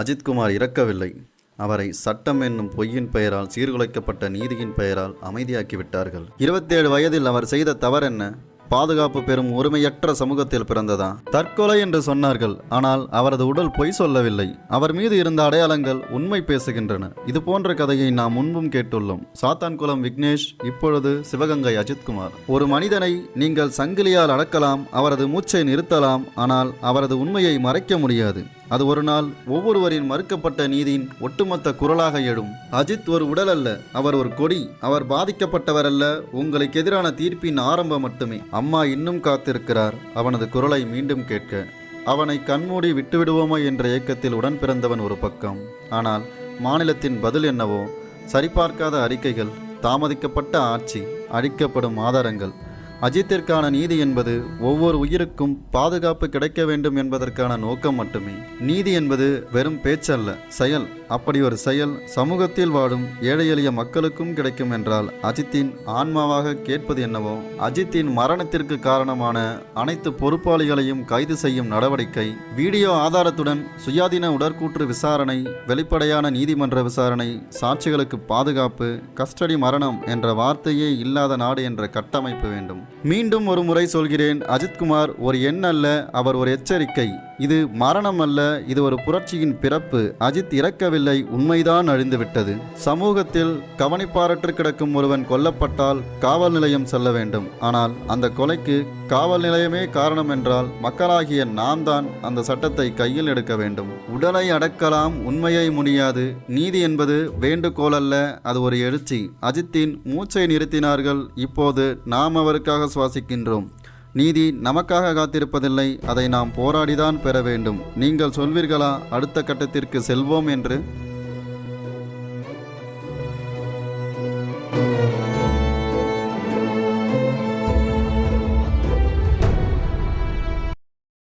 அஜித்குமார் இறக்கவில்லை. அவரை சட்டம் என்னும் பொய்யின் பெயரால் சீர்குலைக்கப்பட்ட நீதியின் பெயரால் அமைதியாக்கி விட்டார்கள் இருபத்தேழு வயதில் அவர் செய்த தவறென்ன பாதுகாப்பு பெறும் உரிமையற்ற சமூகத்தில் பிறந்ததா? தற்கொலை என்று சொன்னார்கள் ஆனால் அவரது உடல் பொய் சொல்லவில்லை. அவர் மீது இருந்த அடையாளங்கள் உண்மை பேசுகின்றன. இது போன்ற கதையை நாம் முன்பும் கேட்டுள்ளோம். சாத்தான்குளம் விக்னேஷ் இப்பொழுது சிவகங்கை அஜித்குமார். ஒரு மனிதனை நீங்கள் சங்கிலியால் அடக்கலாம் அவரது மூச்சை நிறுத்தலாம் ஆனால் அவரது உண்மையை மறைக்க முடியாது. அது ஒரு நாள் ஒவ்வொருவரின் மறுக்கப்பட்ட நீதியின் ஒட்டுமொத்த குரலாக எழும். அஜித் ஒரு உடல் அல்ல அவர் ஒரு கொடி. அவர் பாதிக்கப்பட்டவர் அல்ல உங்களுக்கு எதிரான தீர்ப்பின் ஆரம்பம் மட்டுமே. அம்மா இன்னும் காத்திருக்கிறார் அவனது குரலை மீண்டும் கேட்க. அவனை கண்மூடி விட்டுவிடுவோமோ என்ற இயக்கத்தில் உடன் பிறந்தவன் ஒரு பக்கம். ஆனால் மாநிலத்தின் பதில் என்னவோ? சரிபார்க்காத அறிக்கைகள் தாமதிக்கப்பட்ட ஆட்சி அழிக்கப்படும் ஆதாரங்கள். அஜித்திற்கான நீதி என்பது ஒவ்வொரு உயிருக்கும் பாதுகாப்பு கிடைக்க வேண்டும் என்பதற்கான நோக்கம் மட்டுமே. நீதி என்பது வெறும் பேச்சல்ல செயல். அப்படி ஒரு செயல் சமூகத்தில் வாடும் ஏழை எளிய மக்களுக்கும் கிடைக்கும் என்றால் அஜித்தின் ஆன்மாவாக கேட்பது என்னவோ அஜித்தின் மரணத்திற்கு காரணமான அனைத்து பொறுப்பாளிகளையும் கைது செய்யும் நடவடிக்கை வீடியோ ஆதாரத்துடன் சுயாதீன உடற்கூற்று விசாரணை வெளிப்படையான நீதிமன்ற விசாரணை சாட்சிகளுக்கு பாதுகாப்பு கஸ்டடி மரணம் என்ற வார்த்தையே இல்லாத நாடு என்ற கட்டமைப்பு வேண்டும். மீண்டும் ஒரு முறை சொல்கிறேன் அஜித்குமார் ஒரு எண் அல்ல அவர் ஒரு எச்சரிக்கை. இது மரணம் அல்ல இது ஒரு புரட்சியின் பிறப்பு. அஜித் இறக்கவில்லை உண்மைதான் அழிந்துவிட்டது. சமூகத்தில் கவனிப்பாரற்று கிடக்கும் ஒருவன் கொல்லப்பட்டால் காவல் நிலையம் செல்ல வேண்டும். ஆனால் அந்த கொலைக்கு காவல் நிலையமே காரணம் என்றால் மக்களாகிய நாம் தான் அந்த சட்டத்தை கையில் எடுக்க வேண்டும். உடலை அடக்கலாம் உண்மையை முடியாது. நீதி என்பது வேண்டுகோள் அல்ல அது ஒரு எழுச்சி. அஜித்தின் மூச்சை நிறுத்தினார்கள் இப்போது நாம் அவருக்காக சுவாசிக்கின்றோம். நீதி நமக்காக காத்திருப்பதில்லை அதை நாம் போராடிதான் பெற வேண்டும். நீங்கள் சொல்வீர்களா அடுத்த கட்டத்திற்கு செல்வோம் என்று?